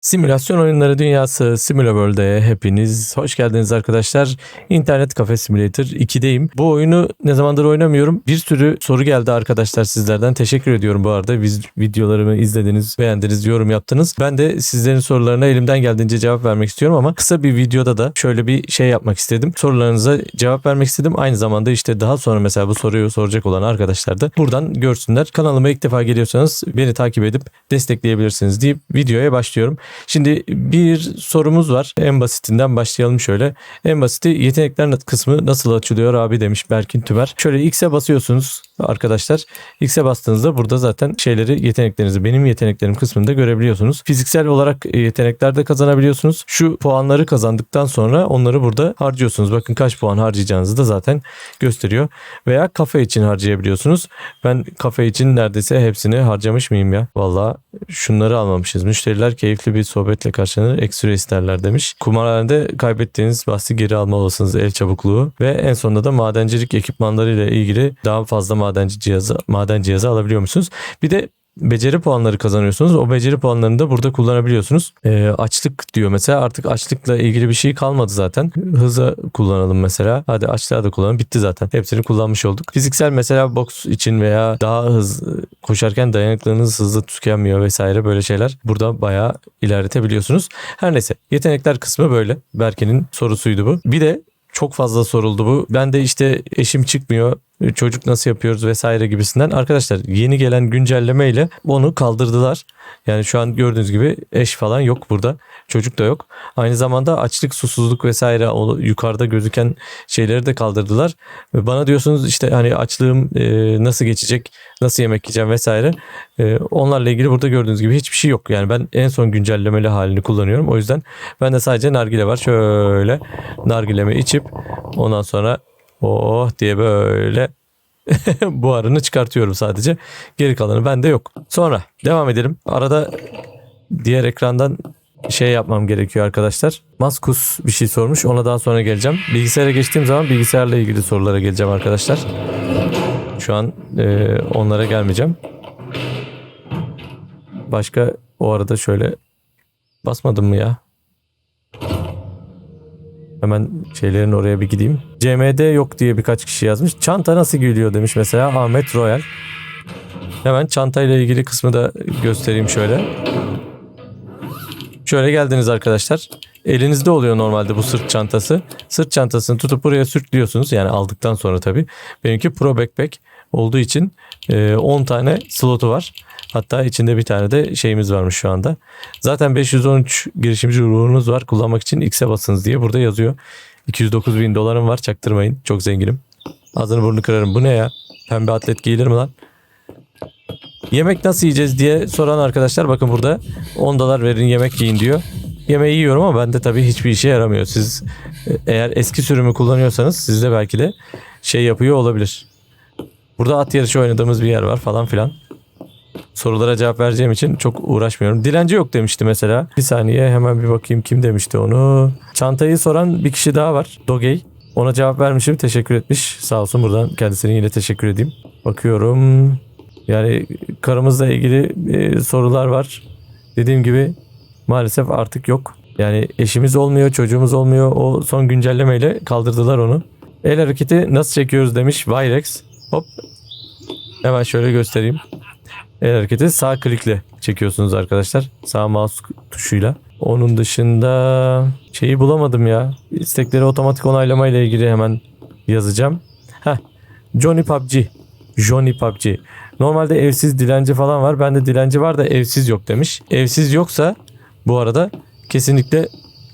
Simülasyon oyunları dünyası Simulaworld'e hepiniz hoş geldiniz arkadaşlar. İnternet Cafe Simulator 2'deyim. Bu oyunu ne zamandır oynamıyorum. Bir sürü soru geldi arkadaşlar sizlerden. Teşekkür ediyorum bu arada. Biz videolarımı izlediniz, beğendiniz, yorum yaptınız. Ben de sizlerin sorularına elimden geldiğince cevap vermek istiyorum ama kısa bir videoda da şöyle bir şey yapmak istedim. Sorularınıza cevap vermek istedim. Aynı zamanda işte daha sonra mesela bu soruyu soracak olan arkadaşlar da buradan görsünler. Kanalıma ilk defa geliyorsanız beni takip edip destekleyebilirsiniz deyip videoya başlıyorum. Şimdi bir sorumuz var. En basitinden başlayalım şöyle. En basiti yetenekler kısmı nasıl açılıyor abi demiş Berkin Tümer. Şöyle X'e basıyorsunuz arkadaşlar. X'e bastığınızda burada zaten şeyleri yeteneklerinizi benim yeteneklerim kısmında görebiliyorsunuz. Fiziksel olarak yetenekler de kazanabiliyorsunuz. Şu puanları kazandıktan sonra onları burada harcıyorsunuz. Bakın kaç puan harcayacağınızı da zaten gösteriyor. Veya kafe için harcayabiliyorsunuz. Ben kafe için neredeyse hepsini harcamış mıyım ya? Valla şunları almamışız. Müşteriler keyifli bir sohbetle karşılanır. Ekstra isterler demiş. Kumarhanede kaybettiğiniz bahsi geri alma olasınız el çabukluğu ve en sonunda da madencilik ekipmanları ile ilgili daha fazla madenci cihazı maden cihazı alabiliyor musunuz? Bir de beceri puanları kazanıyorsunuz. O beceri puanlarını da burada kullanabiliyorsunuz. Ee, açlık diyor mesela artık açlıkla ilgili bir şey kalmadı zaten. Hıza kullanalım mesela. Hadi açlığa da kullanalım. Bitti zaten. Hepsini kullanmış olduk. Fiziksel mesela boks için veya daha hızlı koşarken dayanıklılığınız hızlı tükenmiyor vesaire böyle şeyler. Burada bayağı ilerletebiliyorsunuz. Her neyse yetenekler kısmı böyle. Berke'nin sorusuydu bu. Bir de çok fazla soruldu bu. Ben de işte eşim çıkmıyor çocuk nasıl yapıyoruz vesaire gibisinden. Arkadaşlar yeni gelen güncelleme ile onu kaldırdılar. Yani şu an gördüğünüz gibi eş falan yok burada. Çocuk da yok. Aynı zamanda açlık, susuzluk vesaire o yukarıda gözüken şeyleri de kaldırdılar. Bana diyorsunuz işte hani açlığım e, nasıl geçecek, nasıl yemek yiyeceğim vesaire. E, onlarla ilgili burada gördüğünüz gibi hiçbir şey yok. Yani ben en son güncellemeli halini kullanıyorum. O yüzden ben de sadece nargile var. Şöyle nargilemi içip ondan sonra oh diye böyle buharını çıkartıyorum sadece. Geri kalanı bende yok. Sonra devam edelim. Arada diğer ekrandan şey yapmam gerekiyor arkadaşlar. Maskus bir şey sormuş. Ona daha sonra geleceğim. Bilgisayara geçtiğim zaman bilgisayarla ilgili sorulara geleceğim arkadaşlar. Şu an e, onlara gelmeyeceğim. Başka o arada şöyle basmadım mı ya? Hemen şeylerin oraya bir gideyim. CMD yok diye birkaç kişi yazmış. Çanta nasıl gülüyor demiş mesela Ahmet Royal. Hemen çantayla ilgili kısmı da göstereyim şöyle. Şöyle geldiniz arkadaşlar. Elinizde oluyor normalde bu sırt çantası. Sırt çantasını tutup buraya sürtlüyorsunuz. Yani aldıktan sonra tabii. Benimki Pro Backpack olduğu için 10 tane slotu var. Hatta içinde bir tane de şeyimiz varmış şu anda. Zaten 513 girişimci ruhunuz var. Kullanmak için X'e basınız diye burada yazıyor. 209 bin dolarım var çaktırmayın. Çok zenginim. Ağzını burnunu kırarım. Bu ne ya? Pembe atlet giyilir mi lan? Yemek nasıl yiyeceğiz diye soran arkadaşlar bakın burada 10 dolar verin yemek yiyin diyor. Yemeği yiyorum ama bende tabii hiçbir işe yaramıyor. Siz e, eğer eski sürümü kullanıyorsanız sizde belki de şey yapıyor olabilir. Burada at yarışı oynadığımız bir yer var falan filan. Sorulara cevap vereceğim için çok uğraşmıyorum. Dilenci yok demişti mesela. Bir saniye hemen bir bakayım kim demişti onu. Çantayı soran bir kişi daha var. Dogey. Ona cevap vermişim. Teşekkür etmiş. Sağ olsun buradan kendisine yine teşekkür edeyim. Bakıyorum. Yani karımızla ilgili e, sorular var. Dediğim gibi maalesef artık yok. Yani eşimiz olmuyor, çocuğumuz olmuyor. O son güncellemeyle kaldırdılar onu. El hareketi nasıl çekiyoruz demiş Virex. Hop. Hemen şöyle göstereyim. El hareketi sağ klikle çekiyorsunuz arkadaşlar. Sağ mouse tuşuyla. Onun dışında şeyi bulamadım ya. İstekleri otomatik onaylama ile ilgili hemen yazacağım. Heh. Johnny PUBG. Johnny PUBG. Normalde evsiz dilenci falan var. Bende dilenci var da evsiz yok demiş. Evsiz yoksa bu arada kesinlikle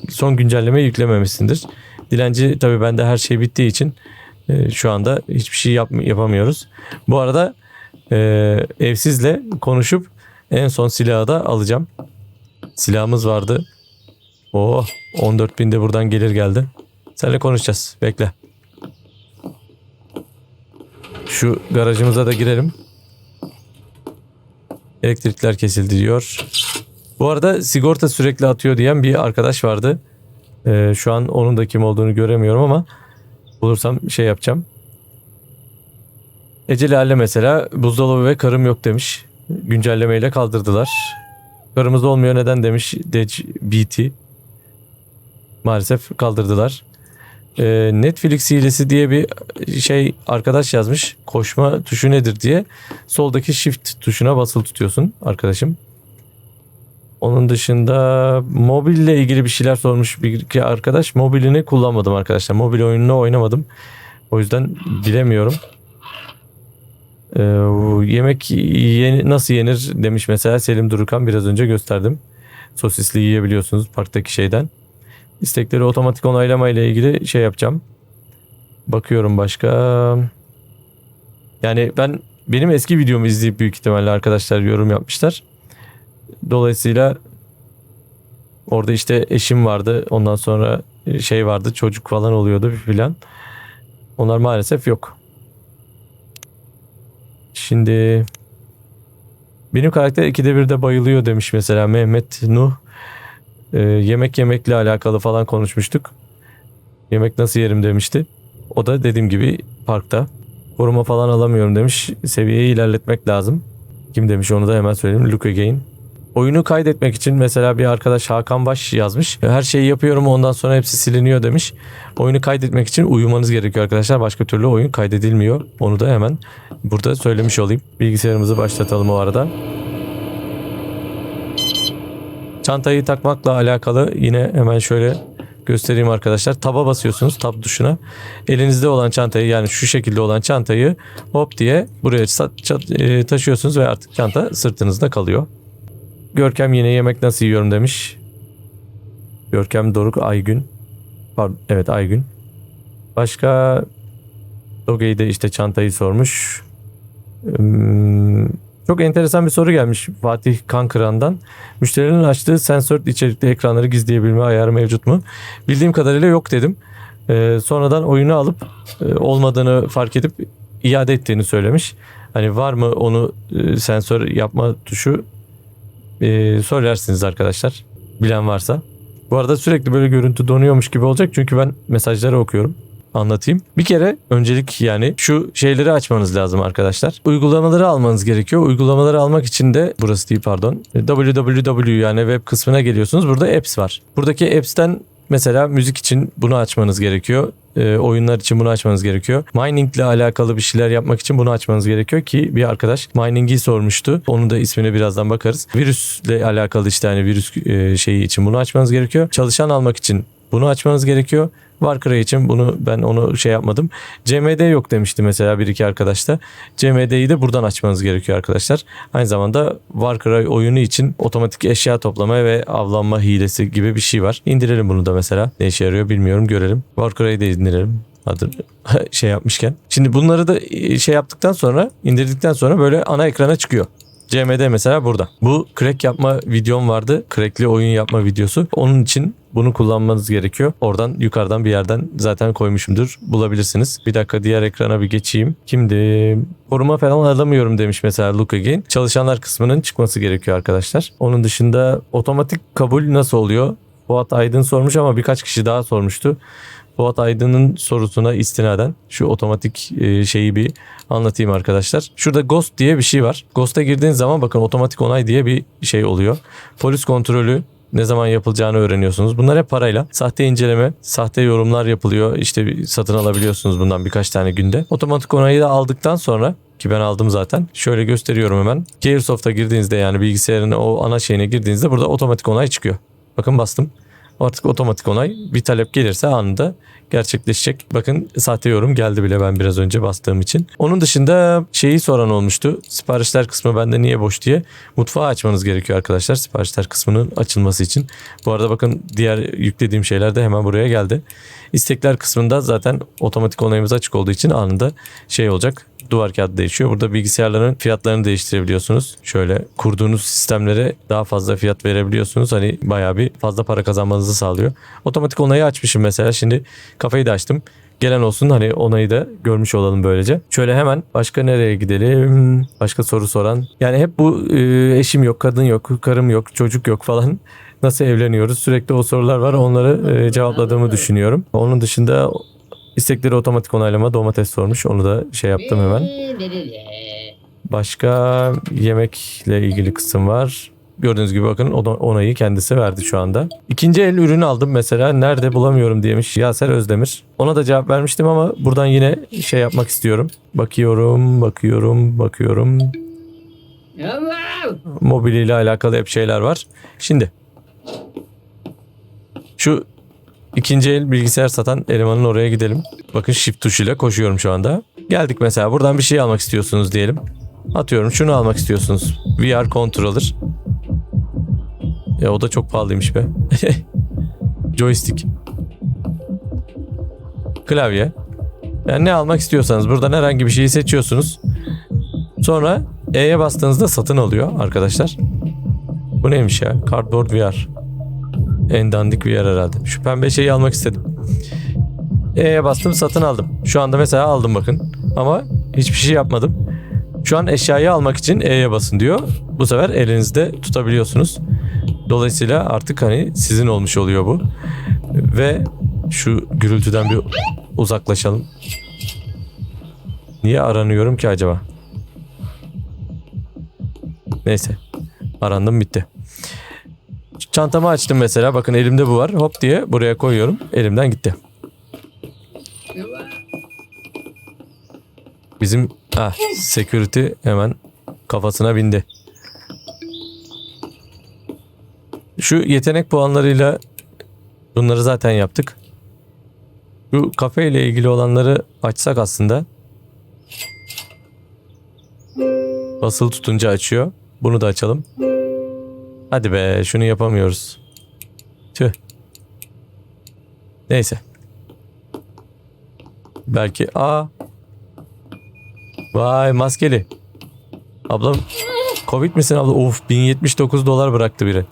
son güncellemeyi yüklememişsindir. Dilenci tabii bende her şey bittiği için e, şu anda hiçbir şey yap yapamıyoruz. Bu arada e, evsizle konuşup en son silahı da alacağım. Silahımız vardı. Oh 14 bin de buradan gelir geldi. Seninle konuşacağız. Bekle. Şu garajımıza da girelim. Elektrikler kesildi diyor. Bu arada sigorta sürekli atıyor diyen bir arkadaş vardı. Ee, şu an onun da kim olduğunu göremiyorum ama bulursam şey yapacağım. Eceli Halle mesela buzdolabı ve karım yok demiş. Güncellemeyle kaldırdılar. Kırmızı olmuyor neden demiş Dej BT. Maalesef kaldırdılar. Ee, Netflix hilesi diye bir şey arkadaş yazmış. Koşma tuşu nedir diye. Soldaki shift tuşuna basılı tutuyorsun arkadaşım. Onun dışında mobille ilgili bir şeyler sormuş bir iki arkadaş. Mobilini kullanmadım arkadaşlar. Mobil oyununu oynamadım. O yüzden bilemiyorum. Ee, yemek yeni, nasıl yenir demiş mesela Selim Durukan biraz önce gösterdim. Sosisli yiyebiliyorsunuz parktaki şeyden. İstekleri otomatik onaylama ile ilgili şey yapacağım. Bakıyorum başka. Yani ben benim eski videomu izleyip büyük ihtimalle arkadaşlar yorum yapmışlar. Dolayısıyla orada işte eşim vardı. Ondan sonra şey vardı. Çocuk falan oluyordu filan. Onlar maalesef yok. Şimdi benim karakter ikide bir de bayılıyor demiş mesela Mehmet Nuh. Ee, yemek yemekle alakalı falan konuşmuştuk. Yemek nasıl yerim demişti. O da dediğim gibi parkta. Koruma falan alamıyorum demiş. Seviyeyi ilerletmek lazım. Kim demiş onu da hemen söyleyeyim. Look again. Oyunu kaydetmek için mesela bir arkadaş Hakan Baş yazmış. Her şeyi yapıyorum ondan sonra hepsi siliniyor demiş. Oyunu kaydetmek için uyumanız gerekiyor arkadaşlar. Başka türlü oyun kaydedilmiyor. Onu da hemen burada söylemiş olayım. Bilgisayarımızı başlatalım o arada. Çantayı takmakla alakalı yine hemen şöyle göstereyim arkadaşlar. Taba basıyorsunuz tab tuşuna. Elinizde olan çantayı yani şu şekilde olan çantayı hop diye buraya e, taşıyorsunuz ve artık çanta sırtınızda kalıyor. Görkem yine yemek nasıl yiyorum demiş. Görkem Doruk Aygün. Pardon, evet Aygün. Başka Doge'yi de işte çantayı sormuş. Hmm, çok enteresan bir soru gelmiş Fatih Kankıran'dan. Müşterinin açtığı sensör içerikli ekranları gizleyebilme ayarı mevcut mu? Bildiğim kadarıyla yok dedim. Ee, sonradan oyunu alıp e, olmadığını fark edip iade ettiğini söylemiş. Hani var mı onu e, sensör yapma tuşu e, söylersiniz arkadaşlar. Bilen varsa. Bu arada sürekli böyle görüntü donuyormuş gibi olacak çünkü ben mesajları okuyorum. Anlatayım. Bir kere öncelik yani şu şeyleri açmanız lazım arkadaşlar. Uygulamaları almanız gerekiyor. Uygulamaları almak için de burası değil pardon. www yani web kısmına geliyorsunuz. Burada apps var. Buradaki apps'ten Mesela müzik için bunu açmanız gerekiyor. Ee, oyunlar için bunu açmanız gerekiyor. Mining ile alakalı bir şeyler yapmak için bunu açmanız gerekiyor ki bir arkadaş mining'i sormuştu. Onun da ismine birazdan bakarız. Virüsle alakalı işte hani virüs e, şeyi için bunu açmanız gerekiyor. Çalışan almak için bunu açmanız gerekiyor. Warcry için bunu ben onu şey yapmadım. CMD yok demişti mesela bir iki arkadaş da. CMD'yi de buradan açmanız gerekiyor arkadaşlar. Aynı zamanda Warcry oyunu için otomatik eşya toplama ve avlanma hilesi gibi bir şey var. İndirelim bunu da mesela. Ne işe yarıyor bilmiyorum görelim. Warcry'yi de indirelim. Adı şey yapmışken. Şimdi bunları da şey yaptıktan sonra indirdikten sonra böyle ana ekrana çıkıyor. CMD mesela burada. Bu crack yapma videom vardı. Crackli oyun yapma videosu. Onun için bunu kullanmanız gerekiyor. Oradan yukarıdan bir yerden zaten koymuşumdur. Bulabilirsiniz. Bir dakika diğer ekrana bir geçeyim. Kimdi? Koruma falan alamıyorum demiş mesela Look Again. Çalışanlar kısmının çıkması gerekiyor arkadaşlar. Onun dışında otomatik kabul nasıl oluyor? Fuat Aydın sormuş ama birkaç kişi daha sormuştu. Fuat Aydın'ın sorusuna istinaden şu otomatik e, şeyi bir anlatayım arkadaşlar. Şurada Ghost diye bir şey var. Ghost'a girdiğiniz zaman bakın otomatik onay diye bir şey oluyor. Polis kontrolü ne zaman yapılacağını öğreniyorsunuz. Bunlar hep parayla. Sahte inceleme, sahte yorumlar yapılıyor. İşte satın alabiliyorsunuz bundan birkaç tane günde. Otomatik onayı da aldıktan sonra ki ben aldım zaten. Şöyle gösteriyorum hemen. Gearsoft'a girdiğinizde yani bilgisayarın o ana şeyine girdiğinizde burada otomatik onay çıkıyor. Bakın bastım. Artık otomatik onay bir talep gelirse anında gerçekleşecek. Bakın sahte yorum geldi bile ben biraz önce bastığım için. Onun dışında şeyi soran olmuştu. Siparişler kısmı bende niye boş diye. Mutfağı açmanız gerekiyor arkadaşlar siparişler kısmının açılması için. Bu arada bakın diğer yüklediğim şeyler de hemen buraya geldi. İstekler kısmında zaten otomatik onayımız açık olduğu için anında şey olacak duvar kağıdı değişiyor. Burada bilgisayarların fiyatlarını değiştirebiliyorsunuz. Şöyle kurduğunuz sistemlere daha fazla fiyat verebiliyorsunuz. Hani bayağı bir fazla para kazanmanızı sağlıyor. Otomatik onayı açmışım mesela. Şimdi kafayı da açtım. Gelen olsun hani onayı da görmüş olalım böylece. Şöyle hemen başka nereye gidelim? Başka soru soran. Yani hep bu e, eşim yok, kadın yok, karım yok, çocuk yok falan. Nasıl evleniyoruz? Sürekli o sorular var. Onları e, cevapladığımı düşünüyorum. Onun dışında istekleri otomatik onaylama domates sormuş. Onu da şey yaptım hemen. Başka yemekle ilgili kısım var. Gördüğünüz gibi bakın onayı kendisi verdi şu anda. İkinci el ürünü aldım mesela. Nerede bulamıyorum diyemiş Yaser Özdemir. Ona da cevap vermiştim ama buradan yine şey yapmak istiyorum. Bakıyorum, bakıyorum, bakıyorum. Mobil ile alakalı hep şeyler var. Şimdi şu ikinci el bilgisayar satan elemanın oraya gidelim. Bakın shift tuşuyla koşuyorum şu anda. Geldik mesela buradan bir şey almak istiyorsunuz diyelim. Atıyorum şunu almak istiyorsunuz. VR controller. Ya o da çok pahalıymış be. Joystick. Klavye. Yani ne almak istiyorsanız buradan herhangi bir şeyi seçiyorsunuz. Sonra E'ye bastığınızda satın alıyor arkadaşlar. Bu neymiş ya? Cardboard VR. En dandik VR herhalde. Şu pembe şeyi almak istedim. E'ye bastım satın aldım. Şu anda mesela aldım bakın. Ama hiçbir şey yapmadım. Şu an eşyayı almak için E'ye basın diyor. Bu sefer elinizde tutabiliyorsunuz. Dolayısıyla artık hani sizin olmuş oluyor bu. Ve şu gürültüden bir uzaklaşalım. Niye aranıyorum ki acaba? Neyse. Arandım bitti. Çantamı açtım mesela. Bakın elimde bu var. Hop diye buraya koyuyorum. Elimden gitti. Bizim ah, security hemen kafasına bindi. Şu yetenek puanlarıyla bunları zaten yaptık. Şu kafe ile ilgili olanları açsak aslında. Basılı tutunca açıyor. Bunu da açalım. Hadi be şunu yapamıyoruz. Tüh. Neyse. Belki a Vay maskeli. Ablam Covid misin abla? Of 1079 dolar bıraktı biri.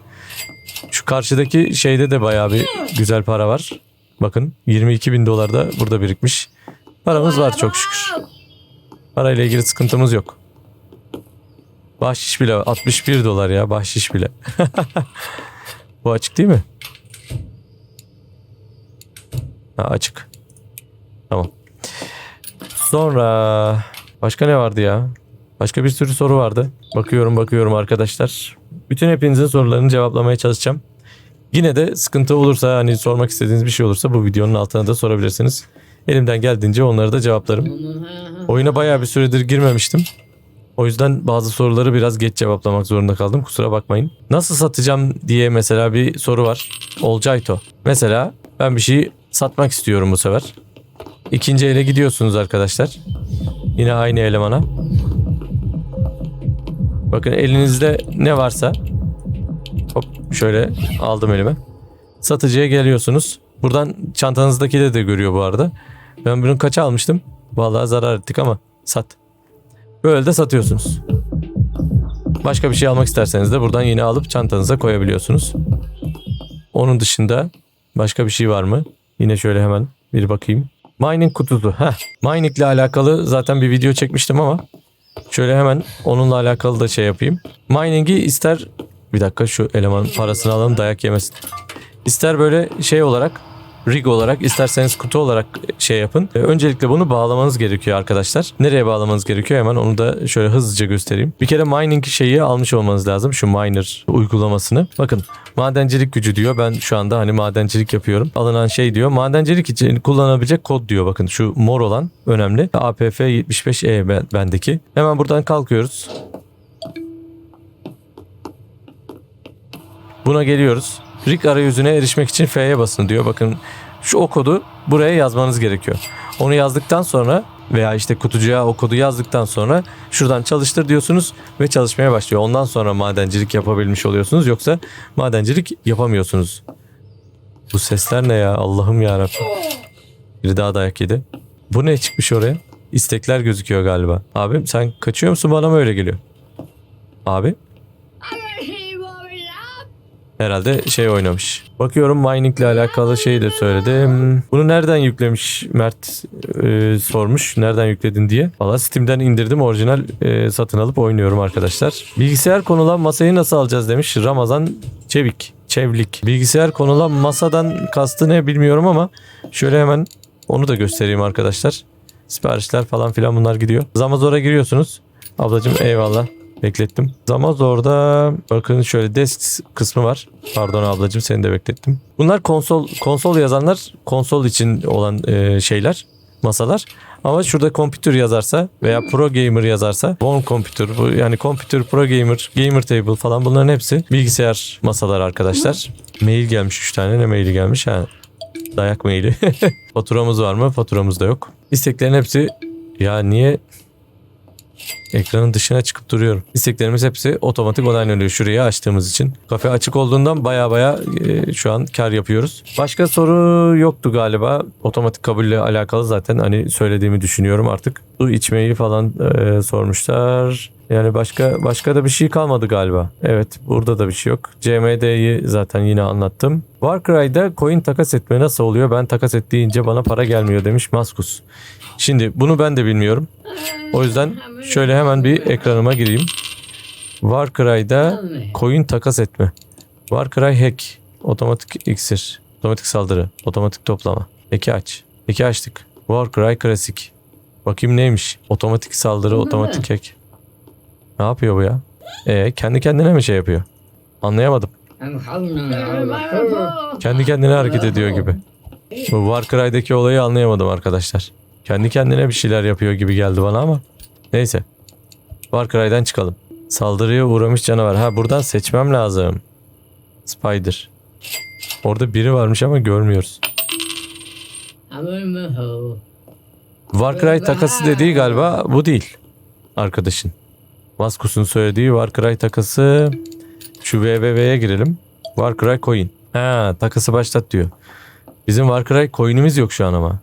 Şu karşıdaki şeyde de bayağı bir güzel para var. Bakın 22 bin dolar da burada birikmiş. Paramız var çok şükür. Parayla ilgili sıkıntımız yok. Bahşiş bile 61 dolar ya bahşiş bile. Bu açık değil mi? Ha, açık. Tamam. Sonra başka ne vardı ya? Başka bir sürü soru vardı. Bakıyorum bakıyorum arkadaşlar. Bütün hepinizin sorularını cevaplamaya çalışacağım. Yine de sıkıntı olursa hani sormak istediğiniz bir şey olursa bu videonun altına da sorabilirsiniz. Elimden geldiğince onları da cevaplarım. Oyuna bayağı bir süredir girmemiştim. O yüzden bazı soruları biraz geç cevaplamak zorunda kaldım. Kusura bakmayın. Nasıl satacağım diye mesela bir soru var. Olcayto. Mesela ben bir şeyi satmak istiyorum bu sefer. İkinci ele gidiyorsunuz arkadaşlar. Yine aynı elemana. Bakın elinizde ne varsa hop şöyle aldım elime. Satıcıya geliyorsunuz. Buradan çantanızdaki de de görüyor bu arada. Ben bunu kaça almıştım? Vallahi zarar ettik ama sat. Böyle de satıyorsunuz. Başka bir şey almak isterseniz de buradan yine alıp çantanıza koyabiliyorsunuz. Onun dışında başka bir şey var mı? Yine şöyle hemen bir bakayım. Mining kutusu. Heh. Mining ile alakalı zaten bir video çekmiştim ama şöyle hemen onunla alakalı da şey yapayım. Mining'i ister bir dakika şu elemanın parasını alalım dayak yemesin. İster böyle şey olarak rig olarak isterseniz kutu olarak şey yapın. Ee, Öncelikle bunu bağlamanız gerekiyor arkadaşlar. Nereye bağlamanız gerekiyor hemen onu da şöyle hızlıca göstereyim. Bir kere mining şeyi almış olmanız lazım. Şu miner uygulamasını. Bakın madencilik gücü diyor. Ben şu anda hani madencilik yapıyorum. Alınan şey diyor. Madencilik için kullanabilecek kod diyor. Bakın şu mor olan önemli. APF 75E ben- bendeki. Hemen buradan kalkıyoruz. Buna geliyoruz. Rig arayüzüne erişmek için F'ye basın diyor. Bakın şu o kodu buraya yazmanız gerekiyor. Onu yazdıktan sonra veya işte kutucuğa o kodu yazdıktan sonra şuradan çalıştır diyorsunuz ve çalışmaya başlıyor. Ondan sonra madencilik yapabilmiş oluyorsunuz. Yoksa madencilik yapamıyorsunuz. Bu sesler ne ya? Allah'ım ya Biri daha dayak yedi. Bu ne çıkmış oraya? İstekler gözüküyor galiba. Abim sen kaçıyor musun bana mı öyle geliyor? Abi Herhalde şey oynamış. Bakıyorum mining ile alakalı şeyi de söyledi. Hmm, Bunu nereden yüklemiş Mert e, sormuş. Nereden yükledin diye. Valla Steam'den indirdim. Orijinal e, satın alıp oynuyorum arkadaşlar. Bilgisayar konulan masayı nasıl alacağız demiş Ramazan Çevik. Çevlik. Bilgisayar konulan masadan kastı ne bilmiyorum ama şöyle hemen onu da göstereyim arkadaşlar. Siparişler falan filan bunlar gidiyor. Zamazor'a giriyorsunuz. Ablacığım eyvallah. Beklettim. Zamazor'da bakın şöyle desk kısmı var. Pardon ablacığım seni de beklettim. Bunlar konsol konsol yazanlar konsol için olan e, şeyler masalar. Ama şurada computer yazarsa veya pro gamer yazarsa One computer bu yani computer pro gamer gamer table falan bunların hepsi bilgisayar masalar arkadaşlar. Mail gelmiş 3 tane ne maili gelmiş ha dayak maili. Faturamız var mı? Faturamız da yok. İsteklerin hepsi ya niye ekranın dışına çıkıp duruyorum. İsteklerimiz hepsi otomatik onaylanıyor şurayı açtığımız için. Kafe açık olduğundan baya baya e, şu an kar yapıyoruz. Başka soru yoktu galiba. Otomatik kabulle alakalı zaten hani söylediğimi düşünüyorum artık. Su içmeyi falan e, sormuşlar. Yani başka başka da bir şey kalmadı galiba. Evet burada da bir şey yok. CMD'yi zaten yine anlattım. Warcry'da coin takas etme nasıl oluyor? Ben takas et deyince bana para gelmiyor demiş Maskus. Şimdi bunu ben de bilmiyorum. O yüzden şöyle hemen bir ekranıma gireyim. Warcry'da coin takas etme. Warcry hack. Otomatik iksir. Otomatik saldırı. Otomatik toplama. Eki aç. Eki açtık. Warcry klasik. Bakayım neymiş? Otomatik saldırı, otomatik hack. Ne yapıyor bu ya? E kendi kendine mi şey yapıyor? Anlayamadım. Kendi kendine hareket ediyor gibi. Bu Warcry'deki olayı anlayamadım arkadaşlar. Kendi kendine bir şeyler yapıyor gibi geldi bana ama. Neyse. Warcry'den çıkalım. Saldırıya uğramış canavar. Ha buradan seçmem lazım. Spider. Orada biri varmış ama görmüyoruz. Warcry takası dediği galiba bu değil. Arkadaşın. Maskus'un söylediği Warcry takası şu www'ye girelim. Warcry coin. Ha takası başlat diyor. Bizim Warcry coin'imiz yok şu an ama.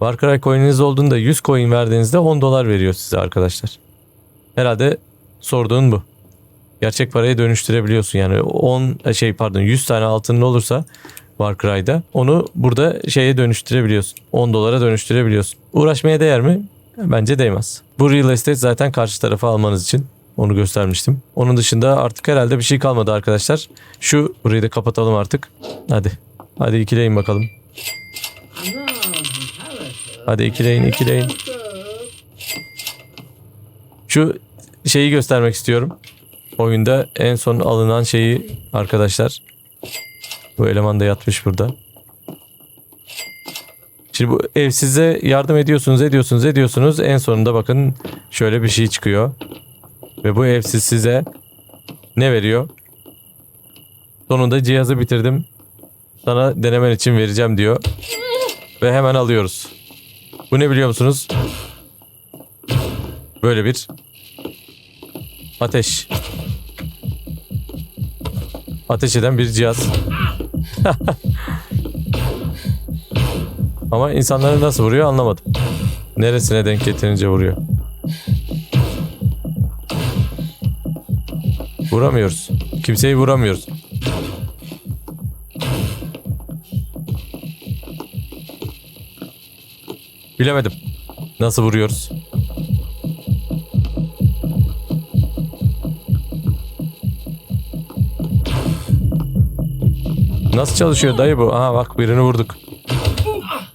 Warcry coin'iniz olduğunda 100 coin verdiğinizde 10 dolar veriyor size arkadaşlar. Herhalde sorduğun bu. Gerçek paraya dönüştürebiliyorsun yani 10 şey pardon 100 tane altının olursa Warcry'da onu burada şeye dönüştürebiliyorsun. 10 dolara dönüştürebiliyorsun. Uğraşmaya değer mi? Bence değmez. Bu real estate zaten karşı tarafa almanız için. Onu göstermiştim. Onun dışında artık herhalde bir şey kalmadı arkadaşlar. Şu burayı da kapatalım artık. Hadi. Hadi ikileyin bakalım. Hadi ikileyin ikileyin. Şu şeyi göstermek istiyorum. Oyunda en son alınan şeyi arkadaşlar. Bu eleman da yatmış burada. Şimdi bu ev size yardım ediyorsunuz, ediyorsunuz, ediyorsunuz. En sonunda bakın şöyle bir şey çıkıyor. Ve bu evsiz size ne veriyor? Sonunda cihazı bitirdim. Sana denemen için vereceğim diyor. Ve hemen alıyoruz. Bu ne biliyor musunuz? Böyle bir ateş. Ateş eden bir cihaz. Ama insanları nasıl vuruyor anlamadım. Neresine denk getirince vuruyor. Vuramıyoruz. Kimseyi vuramıyoruz. Bilemedim. Nasıl vuruyoruz? Nasıl çalışıyor dayı bu? Aha bak birini vurduk.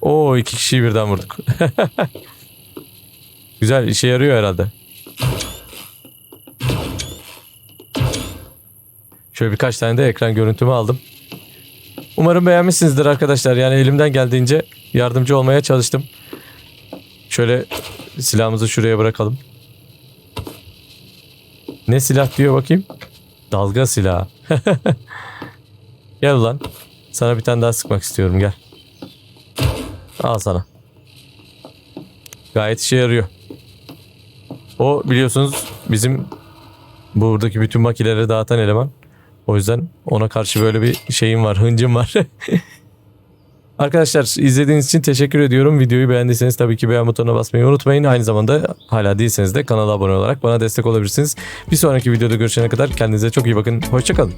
Oo iki kişiyi birden vurduk. Güzel işe yarıyor herhalde. Şöyle birkaç tane de ekran görüntümü aldım. Umarım beğenmişsinizdir arkadaşlar. Yani elimden geldiğince yardımcı olmaya çalıştım. Şöyle silahımızı şuraya bırakalım. Ne silah diyor bakayım? Dalga silahı. gel ulan. Sana bir tane daha sıkmak istiyorum gel. Al sana. Gayet işe yarıyor. O biliyorsunuz bizim buradaki bütün makineleri dağıtan eleman. O yüzden ona karşı böyle bir şeyim var, hıncım var. Arkadaşlar izlediğiniz için teşekkür ediyorum. Videoyu beğendiyseniz tabii ki beğen butonuna basmayı unutmayın. Aynı zamanda hala değilseniz de kanala abone olarak bana destek olabilirsiniz. Bir sonraki videoda görüşene kadar kendinize çok iyi bakın. Hoşçakalın.